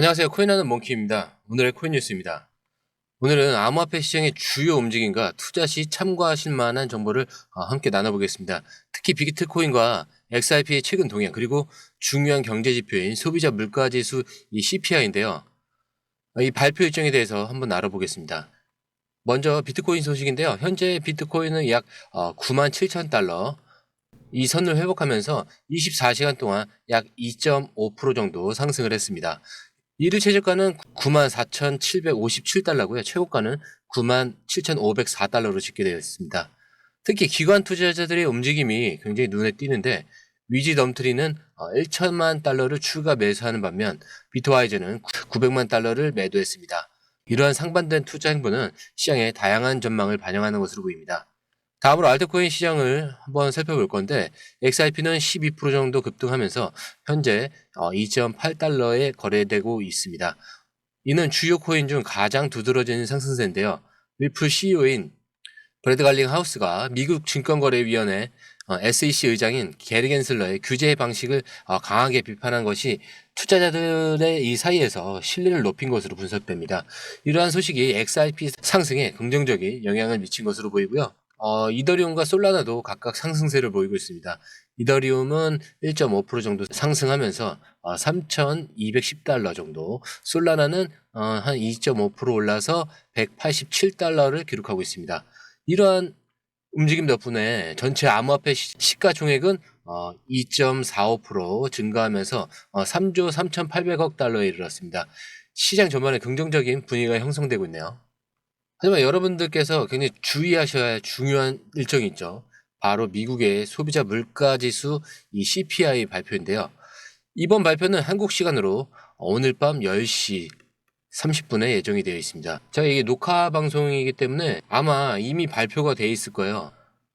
안녕하세요. 코인하는 몽키입니다. 오늘의 코인 뉴스입니다. 오늘은 암호화폐 시장의 주요 움직임과 투자 시 참고하실 만한 정보를 어, 함께 나눠보겠습니다. 특히 비트코인과 XRP의 최근 동향 그리고 중요한 경제 지표인 소비자 물가지수 이 CPI인데요. 이 발표 일정에 대해서 한번 알아보겠습니다. 먼저 비트코인 소식인데요. 현재 비트코인은 약 9만 7천 달러 이 선을 회복하면서 24시간 동안 약 2.5% 정도 상승을 했습니다. 이르 최저가는 94,757달러고요. 최고가는 97,504달러로 집계되었습니다. 특히 기관 투자자들의 움직임이 굉장히 눈에 띄는데 위지 덤트리는 1천만 달러를 추가 매수하는 반면 비트와이즈는 900만 달러를 매도했습니다. 이러한 상반된 투자 행보는 시장의 다양한 전망을 반영하는 것으로 보입니다. 다음으로 알트코인 시장을 한번 살펴볼 건데 XRP는 12% 정도 급등하면서 현재 2.8달러에 거래되고 있습니다. 이는 주요 코인 중 가장 두드러진 상승세인데요. 리플 CEO인 브래드 갈링 하우스가 미국 증권거래위원회 SEC 의장인 게리 겐슬러의 규제 방식을 어, 강하게 비판한 것이 투자자들의 이 사이에서 신뢰를 높인 것으로 분석됩니다. 이러한 소식이 XRP 상승에 긍정적인 영향을 미친 것으로 보이고요. 어, 이더리움과 솔라나도 각각 상승세를 보이고 있습니다. 이더리움은 1.5% 정도 상승하면서 어, 3,210달러 정도, 솔라나는 어, 한 2.5% 올라서 187달러를 기록하고 있습니다. 이러한 움직임 덕분에 전체 암호화폐 시- 시가총액은 어, 2.45% 증가하면서 어, 3조 3,800억 달러에 이르렀습니다. 시장 전반에 긍정적인 분위기가 형성되고 있네요. 하지만 여러분들께서 굉장히 주의하셔야 할 중요한 일정이 있죠. 바로 미국의 소비자 물가지수 이 CPI 발표인데요. 이번 발표는 한국 시간으로 오늘 밤 10시 30분에 예정이 되어 있습니다. 제가 이게 녹화 방송이기 때문에 아마 이미 발표가 돼 있을 거예요.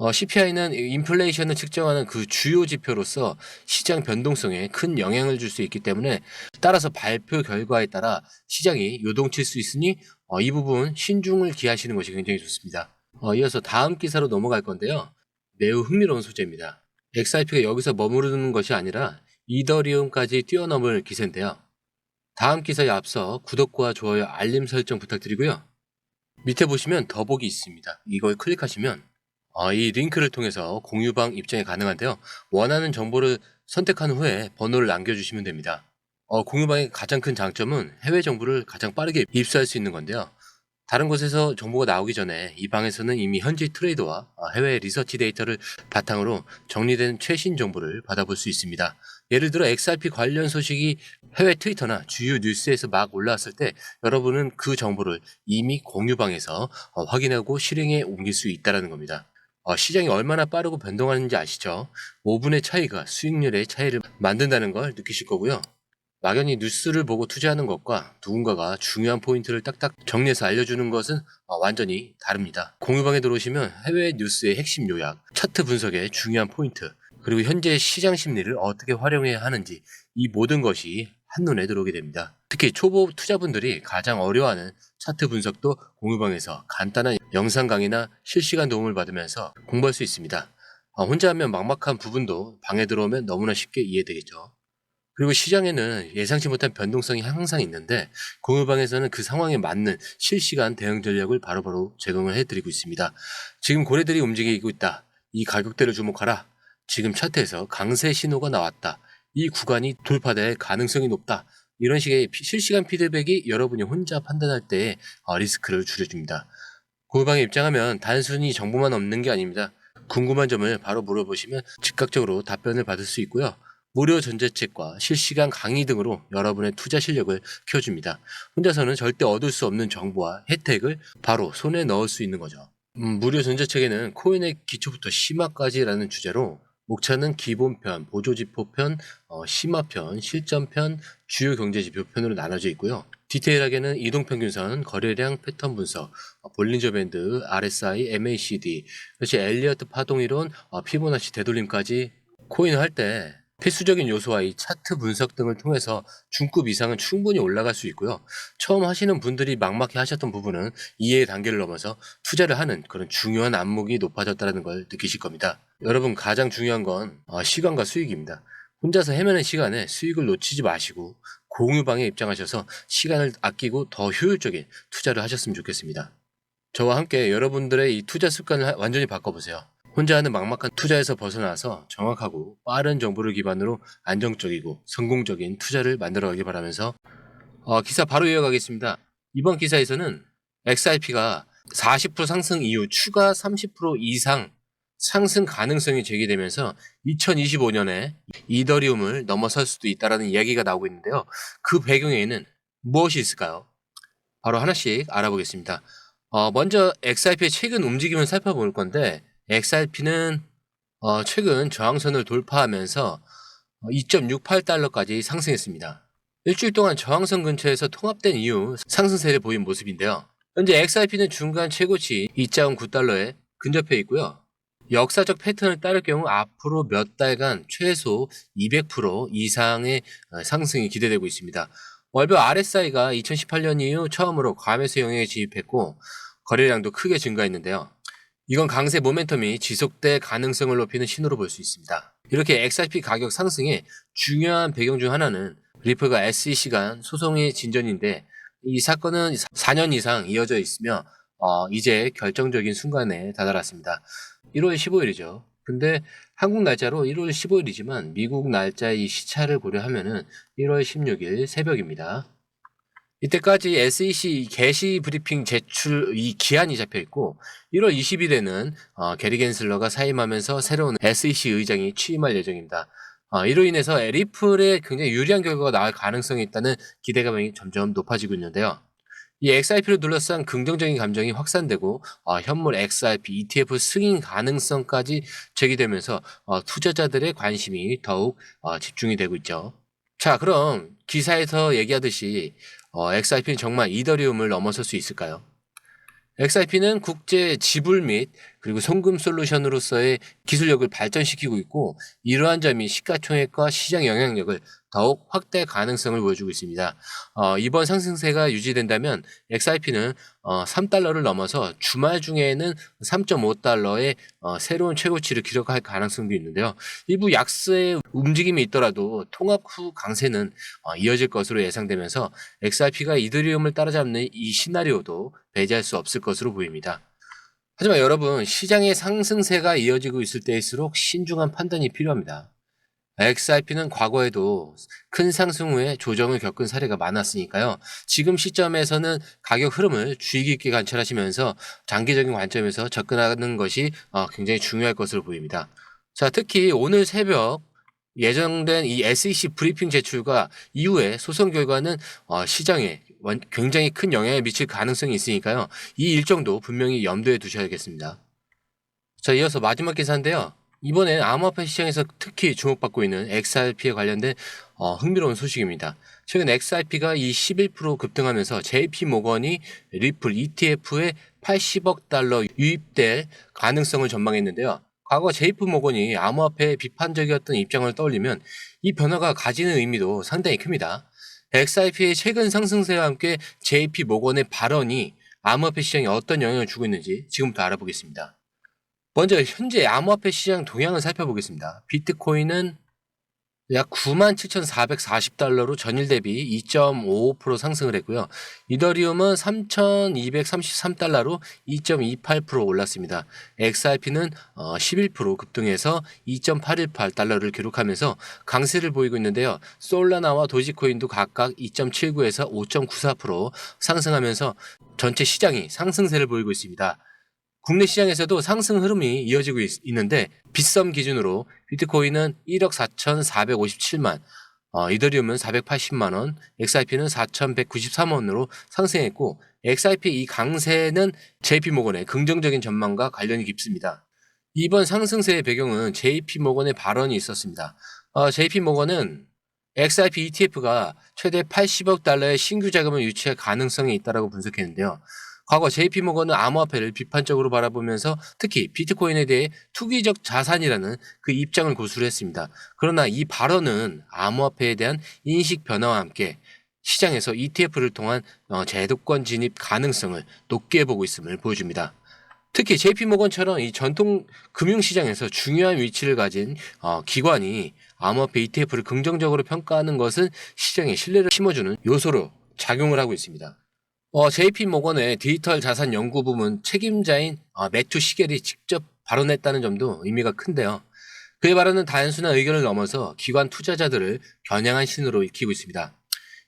어, CPI는 인플레이션을 측정하는 그 주요 지표로서 시장 변동성에 큰 영향을 줄 수 있기 때문에 따라서 발표 결과에 따라 시장이 요동칠 수 있으니 어, 이 부분 신중을 기하시는 것이 굉장히 좋습니다. 어, 이어서 다음 기사로 넘어갈 건데요. 매우 흥미로운 소재입니다. XRP가 여기서 머무르는 것이 아니라 이더리움까지 뛰어넘을 기세인데요. 다음 기사에 앞서 구독과 좋아요, 알림 설정 부탁드리고요. 밑에 보시면 더보기 있습니다. 이걸 클릭하시면 어, 이 링크를 통해서 공유방 입장이 가능한데요. 원하는 정보를 선택한 후에 번호를 남겨주시면 됩니다. 어, 공유방의 가장 큰 장점은 해외 정보를 가장 빠르게 입수할 수 있는 건데요. 다른 곳에서 정보가 나오기 전에 이 방에서는 이미 현지 트레이더와 어, 해외 리서치 데이터를 바탕으로 정리된 최신 정보를 받아볼 수 있습니다. 예를 들어 XRP 관련 소식이 해외 트위터나 주요 뉴스에서 막 올라왔을 때 여러분은 그 정보를 이미 공유방에서 어, 확인하고 실행에 옮길 수 있다는 겁니다. 어, 시장이 얼마나 빠르고 변동하는지 아시죠? 5분의 차이가 수익률의 차이를 만든다는 걸 느끼실 거고요. 막연히 뉴스를 보고 투자하는 것과 누군가가 중요한 포인트를 딱딱 정리해서 알려주는 것은 어, 완전히 다릅니다. 공유방에 들어오시면 해외 뉴스의 핵심 요약, 차트 분석의 중요한 포인트, 그리고 현재 시장 심리를 어떻게 활용해야 하는지 이 모든 것이 한눈에 들어오게 됩니다. 특히 초보 투자분들이 가장 어려워하는 차트 분석도 공유방에서 간단한 영상 강의나 실시간 도움을 받으면서 공부할 수 있습니다. 어, 혼자 하면 막막한 부분도 방에 들어오면 너무나 쉽게 이해되겠죠. 그리고 시장에는 예상치 못한 변동성이 항상 있는데 공유방에서는 그 상황에 맞는 실시간 대응 전략을 바로바로 제공을 해드리고 있습니다. 지금 고래들이 움직이고 있다. 이 가격대를 주목하라. 지금 차트에서 강세 신호가 나왔다. 이 구간이 돌파될 가능성이 높다. 이런 식의 피- 실시간 피드백이 여러분이 혼자 판단할 때 어, 리스크를 줄여줍니다. 공유방에 입장하면 단순히 정보만 없는 게 아닙니다. 궁금한 점을 바로 물어보시면 즉각적으로 답변을 받을 수 있고요. 무료 전자책과 실시간 강의 등으로 여러분의 투자 실력을 키워줍니다. 혼자서는 절대 얻을 수 없는 정보와 혜택을 바로 손에 넣을 수 있는 거죠. 음, 무료 전자책에는 코인의 기초부터 심화까지라는 주제로 목차는 기본편, 보조지표편, 어, 심화편, 실전편, 주요 경제지표편으로 나눠져 있고요. 디테일하게는 이동평균선, 거래량 패턴 분석, 어, 볼린저 밴드, RSI, MACD, 그렇지 엘리어트 파동이론, 어, 피보나치 되돌림까지 코인을 할 때 필수적인 요소와 이 차트 분석 등을 통해서 중급 이상은 충분히 올라갈 수 있고요. 처음 하시는 분들이 막막해 하셨던 부분은 이해의 단계를 넘어서 투자를 하는 그런 중요한 안목이 높아졌다는 걸 느끼실 겁니다. 여러분 가장 중요한 건 어, 시간과 수익입니다. 혼자서 헤매는 시간에 수익을 놓치지 마시고 공유방에 입장하셔서 시간을 아끼고 더 효율적인 투자를 하셨으면 좋겠습니다. 저와 함께 여러분들의 이 투자 습관을 하- 완전히 바꿔보세요. 혼자 하는 막막한 투자에서 벗어나서 정확하고 빠른 정보를 기반으로 안정적이고 성공적인 투자를 만들어 가길 바라면서 어, 기사 바로 이어가겠습니다. 이번 기사에서는 XRP가 40% 상승 이후 추가 30% 이상 상승 가능성이 제기되면서 2025년에 이더리움을 넘어설 수도 있다라는 이야기가 나오고 있는데요. 그 배경에는 무엇이 있을까요? 바로 하나씩 알아보겠습니다. 어, 먼저 XRP의 최근 움직임을 살펴볼 건데 XRP는 어, 최근 저항선을 돌파하면서 2.68달러까지 상승했습니다. 일주일 동안 저항선 근처에서 통합된 이후 상승세를 보인 모습인데요. 현재 XRP는 중간 최고치 2.9달러에 근접해 있고요. 역사적 패턴을 따를 경우 앞으로 몇 달간 최소 200% 이상의 어, 상승이 기대되고 있습니다. 월별 RSI가 2018년 이후 처음으로 과매수 영역에 진입했고 거래량도 크게 증가했는데요. 이건 강세 모멘텀이 지속될 가능성을 높이는 신호로 볼 수 있습니다. 이렇게 XRP 가격 상승의 중요한 배경 중 하나는 리플과 SEC 간 소송의 진전인데 이 사건은 4년 이상 이어져 있으며 어, 이제 결정적인 순간에 다다랐습니다. 1월 15일이죠. 근데 한국 날짜로 1월 15일이지만 미국 날짜의 이 시차를 고려하면은 1월 16일 새벽입니다. 이때까지 SEC 게시 브리핑 제출 이 기한이 잡혀 있고 1월 20일에는 어, 게리 겐슬러가 사임하면서 새로운 SEC 의장이 취임할 예정입니다. 어, 이로 인해서 리플에 굉장히 유리한 결과가 나올 가능성이 있다는 기대감이 점점 높아지고 있는데요. 이 XRP를 둘러싼 긍정적인 감정이 확산되고 어, 현물 XRP ETF 승인 가능성까지 제기되면서 어, 투자자들의 관심이 더욱 어, 집중이 되고 있죠. 자, 그럼 기사에서 얘기하듯이 어, XRP는 정말 이더리움을 넘어설 수 있을까요? XRP는 국제 지불 및 그리고 송금 솔루션으로서의 기술력을 발전시키고 있고 이러한 점이 시가총액과 시장 영향력을 더욱 확대 가능성을 보여주고 있습니다. 어, 이번 상승세가 유지된다면 XRP는 어, 3달러를 넘어서 주말 중에는 3.5달러의 어, 새로운 최고치를 기록할 가능성도 있는데요. 일부 약세의 움직임이 있더라도 통합 후 강세는 어, 이어질 것으로 예상되면서 XRP가 이더리움을 따라잡는 이 시나리오도 배제할 수 없을 것으로 보입니다. 하지만 여러분, 시장의 상승세가 이어지고 있을 때일수록 신중한 판단이 필요합니다. XRP는 과거에도 큰 상승 후에 조정을 겪은 사례가 많았으니까요. 지금 시점에서는 가격 흐름을 주의 깊게 관찰하시면서 장기적인 관점에서 접근하는 것이 어, 굉장히 중요할 것으로 보입니다. 자, 특히 오늘 새벽 예정된 이 SEC 브리핑 제출과 이후에 소송 결과는 어, 시장에 완- 굉장히 큰 영향을 미칠 가능성이 있으니까요. 이 일정도 분명히 염두에 두셔야겠습니다. 자, 이어서 마지막 기사인데요. 이번엔 암호화폐 시장에서 특히 주목받고 있는 XRP에 관련된 어, 흥미로운 소식입니다. 최근 XRP가 이 11% 급등하면서 JP 모건이 리플 ETF에 80억 달러 유입될 가능성을 전망했는데요. 과거 JP 모건이 암호화폐에 비판적이었던 입장을 떠올리면 이 변화가 가지는 의미도 상당히 큽니다. XRP의 최근 상승세와 함께 JP 모건의 발언이 암호화폐 시장에 어떤 영향을 주고 있는지 지금부터 알아보겠습니다. 먼저 현재 암호화폐 시장 동향을 살펴보겠습니다. 비트코인은 약 97,440달러로 전일 대비 2.55% 상승을 했고요. 이더리움은 3,233달러로 2.28% 올랐습니다. XRP는 11% 급등해서 2.818달러를 기록하면서 강세를 보이고 있는데요. 솔라나와 도지코인도 각각 2.79에서 5.94% 상승하면서 전체 시장이 상승세를 보이고 있습니다. 국내 시장에서도 상승 흐름이 이어지고 있, 는데 빗썸 기준으로 비트코인은 1억 4,457만, 어, 이더리움은 480만 원, XRP는 4,193원으로 상승했고 XRP 이 강세는 JP 모건의 긍정적인 전망과 관련이 깊습니다. 이번 상승세의 배경은 JP 모건의 발언이 있었습니다. 어, JP 모건은 XRP ETF가 최대 80억 달러의 신규 자금을 유치할 가능성이 있다고 분석했는데요. 과거 JP모건은 암호화폐를 비판적으로 바라보면서 특히 비트코인에 대해 투기적 자산이라는 그 입장을 고수를 했습니다. 그러나 이 발언은 암호화폐에 대한 인식 변화와 함께 시장에서 ETF를 통한 어, 제도권 진입 가능성을 높게 보고 있음을 보여줍니다. 특히 JP모건처럼 이 전통 금융시장에서 중요한 위치를 가진 어, 기관이 암호화폐 ETF를 긍정적으로 평가하는 것은 시장에 신뢰를 심어주는 요소로 작용을 하고 있습니다. 어, JP 모건의 디지털 자산 연구 부문 책임자인 어, 매튜 시겔이 직접 발언했다는 점도 의미가 큰데요. 그의 발언은 단순한 의견을 넘어서 기관 투자자들을 겨냥한 신으로 익히고 있습니다.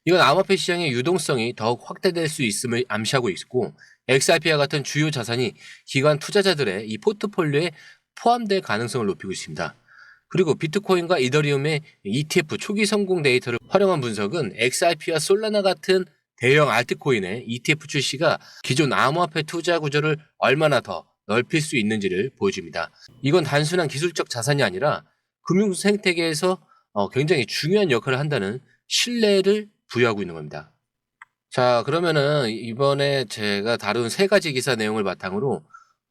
이건 암호화폐 시장의 유동성이 더욱 확대될 수 있음을 암시하고 있고 XRP와 같은 주요 자산이 기관 투자자들의 이 포트폴리오에 포함될 가능성을 높이고 있습니다. 그리고 비트코인과 이더리움의 ETF 초기 성공 데이터를 활용한 분석은 XRP와 솔라나 같은 대형 알트코인의 ETF 출시가 기존 암호화폐 투자 구조를 얼마나 더 넓힐 수 있는지를 보여줍니다. 이건 단순한 기술적 자산이 아니라 금융 생태계에서 어, 굉장히 중요한 역할을 한다는 신뢰를 부여하고 있는 겁니다. 자, 그러면은 이번에 제가 다룬 세 가지 기사 내용을 바탕으로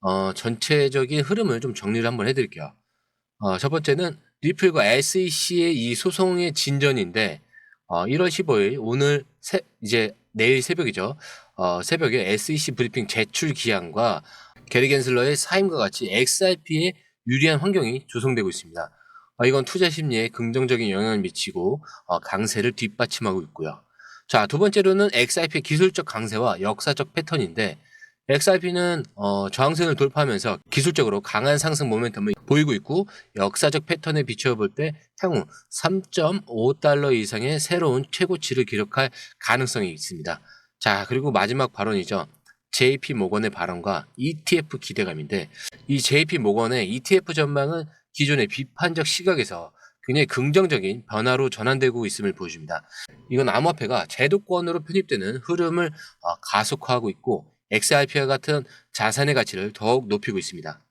어, 전체적인 흐름을 좀 정리를 한번 해드릴게요. 어, 첫 번째는 리플과 SEC의 이 소송의 진전인데 어, 1월 15일 오늘 새- 이제 내일 새벽이죠. 어, 새벽에 SEC 브리핑 제출 기한과 게리 겐슬러의 사임과 같이 XRP에 유리한 환경이 조성되고 있습니다. 어, 이건 투자 심리에 긍정적인 영향을 미치고 어, 강세를 뒷받침하고 있고요. 자, 두 번째로는 XRP의 기술적 강세와 역사적 패턴인데 XRP는 어, 저항선을 돌파하면서 기술적으로 강한 상승 모멘텀을 보이고 있고 역사적 패턴에 비춰볼 때 향후 3.5달러 이상의 새로운 최고치를 기록할 가능성이 있습니다. 자, 그리고 마지막 발언이죠. JP 모건의 발언과 ETF 기대감인데 이 JP 모건의 ETF 전망은 기존의 비판적 시각에서 굉장히 긍정적인 변화로 전환되고 있음을 보여줍니다. 이건 암호화폐가 제도권으로 편입되는 흐름을 어, 가속화하고 있고 XRP와 같은 자산의 가치를 더욱 높이고 있습니다.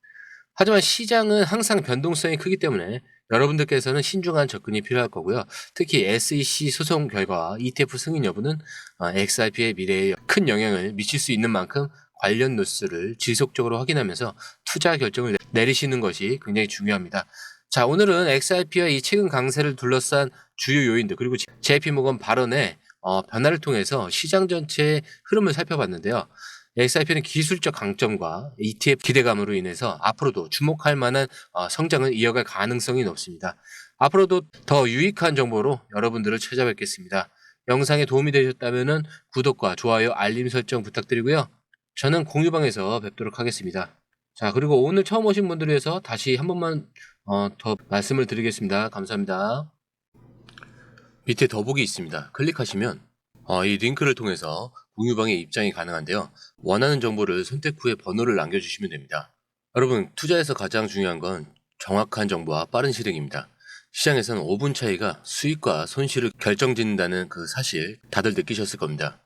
하지만 시장은 항상 변동성이 크기 때문에 여러분들께서는 신중한 접근이 필요할 거고요. 특히 SEC 소송 결과와 ETF 승인 여부는 어, XRP의 미래에 큰 영향을 미칠 수 있는 만큼 관련 뉴스를 지속적으로 확인하면서 투자 결정을 내- 내리시는 것이 굉장히 중요합니다. 자, 오늘은 XRP와 이 최근 강세를 둘러싼 주요 요인들 그리고 JP 모건 발언의 어, 변화를 통해서 시장 전체의 흐름을 살펴봤는데요. XRP는 기술적 강점과 ETF 기대감으로 인해서 앞으로도 주목할 만한 어, 성장을 이어갈 가능성이 높습니다. 앞으로도 더 유익한 정보로 여러분들을 찾아뵙겠습니다. 영상에 도움이 되셨다면 구독과 좋아요, 알림 설정 부탁드리고요. 저는 공유방에서 뵙도록 하겠습니다. 자, 그리고 오늘 처음 오신 분들을 위해서 다시 한 번만 어, 더 말씀을 드리겠습니다. 감사합니다. 밑에 더보기 있습니다. 클릭하시면 어, 이 링크를 통해서 공유방에 입장이 가능한데요. 원하는 정보를 선택 후에 번호를 남겨주시면 됩니다. 여러분, 투자에서 가장 중요한 건 정확한 정보와 빠른 실행입니다. 시장에서는 5분 차이가 수익과 손실을 결정짓는다는 그 사실 다들 느끼셨을 겁니다.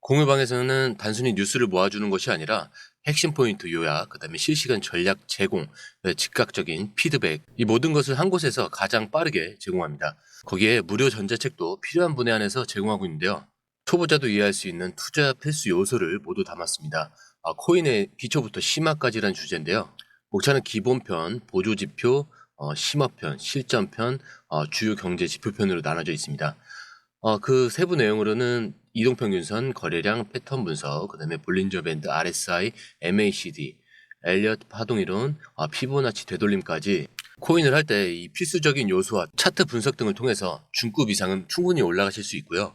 공유방에서는 단순히 뉴스를 모아주는 것이 아니라 핵심 포인트 요약, 그 다음에 실시간 전략 제공, 네, 즉각적인 피드백, 이 모든 것을 한 곳에서 가장 빠르게 제공합니다. 거기에 무료 전자책도 필요한 분에 한해서 제공하고 있는데요. 초보자도 이해할 수 있는 투자 필수 요소를 모두 담았습니다. 아, 코인의 기초부터 심화까지란 주제인데요. 목차는 기본편, 보조지표, 어, 심화편, 실전편, 어, 주요 경제 지표편으로 나눠져 있습니다. 어, 그 세부 내용으로는 이동평균선, 거래량, 패턴 분석, 그 다음에 볼린저 밴드, RSI, MACD, 엘리엇 파동이론, 어, 피보나치 되돌림까지 코인을 할 때 이 필수적인 요소와 차트 분석 등을 통해서 중급 이상은 충분히 올라가실 수 있고요.